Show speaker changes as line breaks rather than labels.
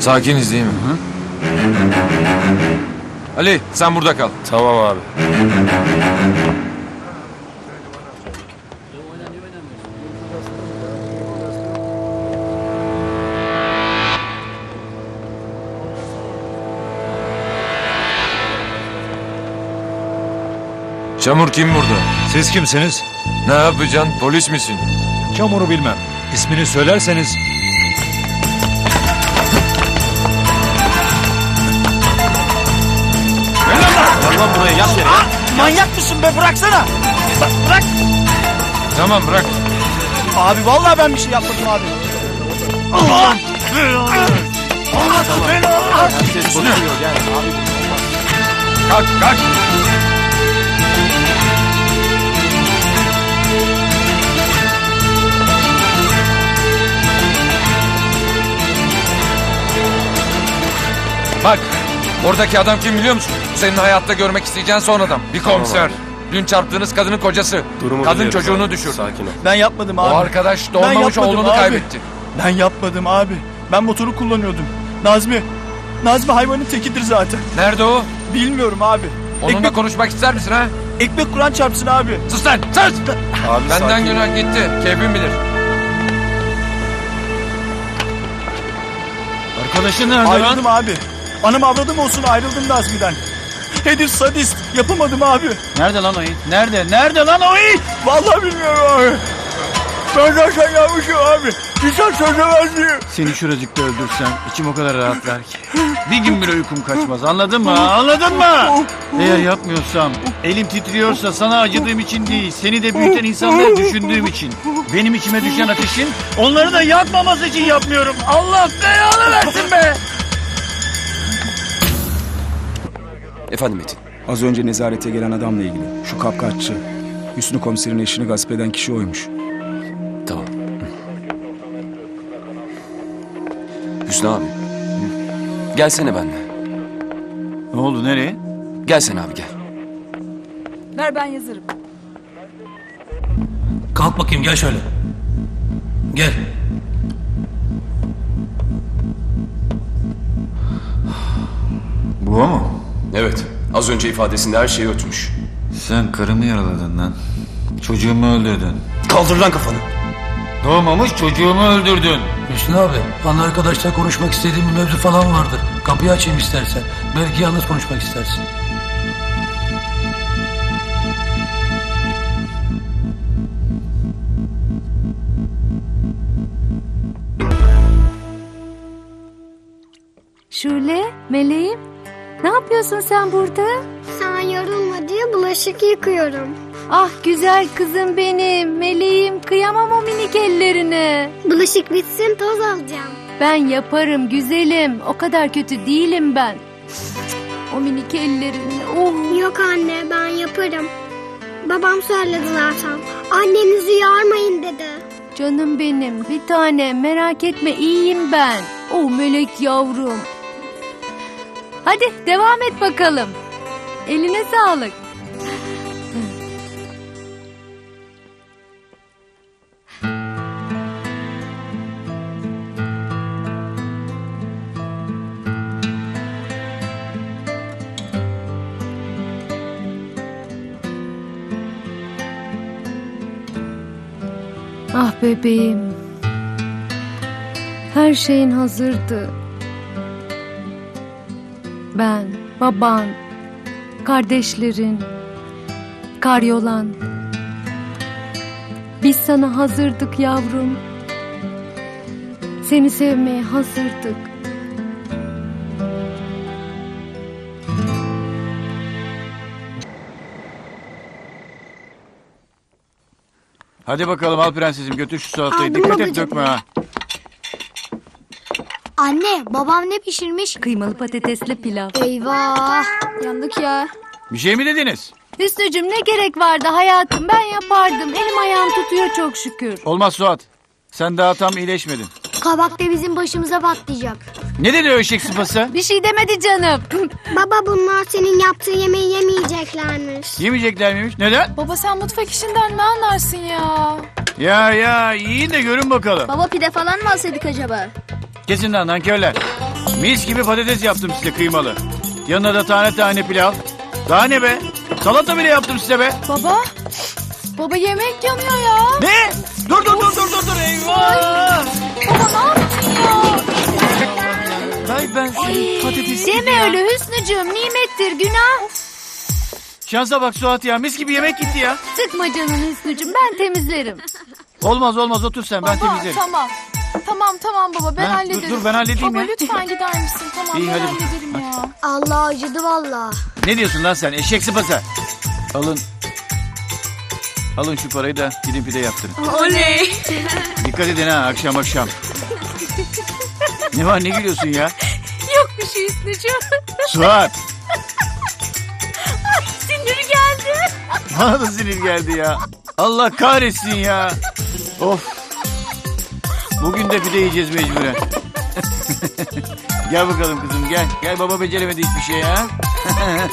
Sakiniz değil mi? Ali sen burada kal.
Tamam abi.
Çamur kim burada?
Siz kimsiniz?
Ne yapacaksın? Polis misin?
Çamur'u bilmem. İsmini söylerseniz
Manyak mısın be bıraksana. Bak, bırak.
Tamam bırak.
Abi vallahi ben bir şey yapmadım abi. Allah! Allah belanı!
Kalk kalk. Bak oradaki adam kim biliyor musun? Senin hayatta görmek isteyeceğin son adam. Bir komiser. Dün çarptığınız kadının kocası.
Durumu
Kadın
biliyoruz
çocuğunu
abi.
düşürdü.
Sakin ol.
Ben yapmadım
O
abi.
arkadaş
Ben
doğmamış
yapmadım
oğlunu
abi.
kaybetti.
Ben yapmadım abi. Ben motoru kullanıyordum. Nazmi. Nazmi hayvanın tekidir zaten.
Nerede o?
Bilmiyorum abi.
Onunla
Ekmek,
konuşmak ister misin ha?
ekmek kuran çarpsın abi.
Sus lan sus!
Abi
Benden
sakin
günah gitti. Keyfin bilir.
Arkadaşın nerede
Ayrıldım abi. Anam avradım olsun ayrıldım Nazmi'den. Hedis sadist. Yapamadım abi.
Nerede lan o it? Nerede? Nerede lan o it?
Vallahi bilmiyorum abi. Ben zaten yapmışım abi. İnsan çözemez diye.
Seni şuracıkta öldürsem içim o kadar rahatlar ki. Bir gün bile uykum kaçmaz anladın mı? Anladın mı? Eğer yapmıyorsam, elim titriyorsa sana acıdığım için değil, seni de büyüten insanları düşündüğüm için. Benim içime düşen ateşin onları da yakmaması için yapmıyorum. Allah belanı versin be!
Efendim Metin.
Az önce nezarete gelen adamla ilgili. Şu kapkaççı. Hüsnü komiserin eşini gasp eden kişi oymuş.
Tamam. Hüsnü abi. Gelsene benimle.
Ne oldu nereye?
Gelsene abi gel.
Ver ben yazarım.
Kalk bakayım gel şöyle. Gel.
Az önce ifadesinde her şeyi ötmüş.
Sen karımı yaraladın lan. Çocuğumu öldürdün.
Kaldır lan kafanı.
Doğmamış çocuğumu öldürdün.
Hüsnü abi bana arkadaşlar konuşmak istediğim bir mevzu falan vardır. Kapıyı açayım istersen. Belki yalnız konuşmak istersin.
Şule, meleğim. Ne yapıyorsun sen burada?
Sen yorulma diye bulaşık yıkıyorum.
Ah güzel kızım benim, meleğim. Kıyamam o minik ellerine.
Bulaşık bitsin toz alacağım.
Ben yaparım güzelim. O kadar kötü değilim ben. O minik ellerini. Oh.
Yok anne ben yaparım. Babam söyledi zaten. Annenizi yormayın dedi.
Canım benim, bir tane. Merak etme, iyiyim ben. Oh melek yavrum. Hadi devam et bakalım. Eline sağlık. Ah bebeğim. Her şeyin hazırdı. Ben, baban, kardeşlerin, karyolan. Biz sana hazırdık yavrum. Seni sevmeye hazırdık.
Hadi bakalım al prensesim götür şu salatayı.
Aldım
Dikkat et
babacığım.
dökme ha.
Anne babam ne pişirmiş?
Kıymalı patatesli pilav.
Eyvah yandık ya.
Bir şey mi dediniz?
Hüsnücüm ne gerek vardı hayatım ben yapardım. Elim ayağım tutuyor çok şükür.
Olmaz Suat. Sen daha tam iyileşmedin.
Kabak da bizim başımıza patlayacak.
Ne dedi o eşek sıpası?
Bir şey demedi canım.
Baba bunlar senin yaptığı yemeği yemeyeceklermiş.
Yemeyecekler miymiş? Neden?
Baba sen mutfak işinden ne anlarsın ya?
Ya ya yiyin de görün bakalım.
Baba pide falan mı alsaydık acaba?
Kesin lan nankörler. Mis gibi patates yaptım size kıymalı. Yanına da tane tane pilav. Daha ne be? Salata bile yaptım size be.
Baba. Baba yemek yanıyor ya.
Ne? Dur dur dur dur dur dur eyvah.
Baba ne yaptın ya?
Ay ben senin patatesin
Deme öyle Hüsnücüğüm nimettir günah.
Şansa bak Suat ya mis gibi yemek gitti ya.
Sıkma canını Hüsnücüğüm ben temizlerim.
Olmaz olmaz otur sen ben
Baba
temizlerim.
tamam. Tamam tamam baba ben
Ha, dur,
hallederim.
dur, ben halledeyim
baba,
ya.
lütfen gider misin? Tamam
İyi,
ben
hadi bakalım.
hallederim ya.
Allah acıdı valla.
Ne diyorsun lan sen eşek sıpası? Alın. Alın şu parayı da gidin pide yaptırın.
Oley.
Dikkat edin ha akşam akşam. ne var ne gülüyorsun ya?
Yok bir şey Hüsnücüğüm.
Suat.
Sinir geldi.
Bana da sinir geldi ya. Allah kahretsin ya. Of. Bugün de pide yiyeceğiz mecburen. gel bakalım kızım gel. Gel baba beceremedi hiçbir şey ya.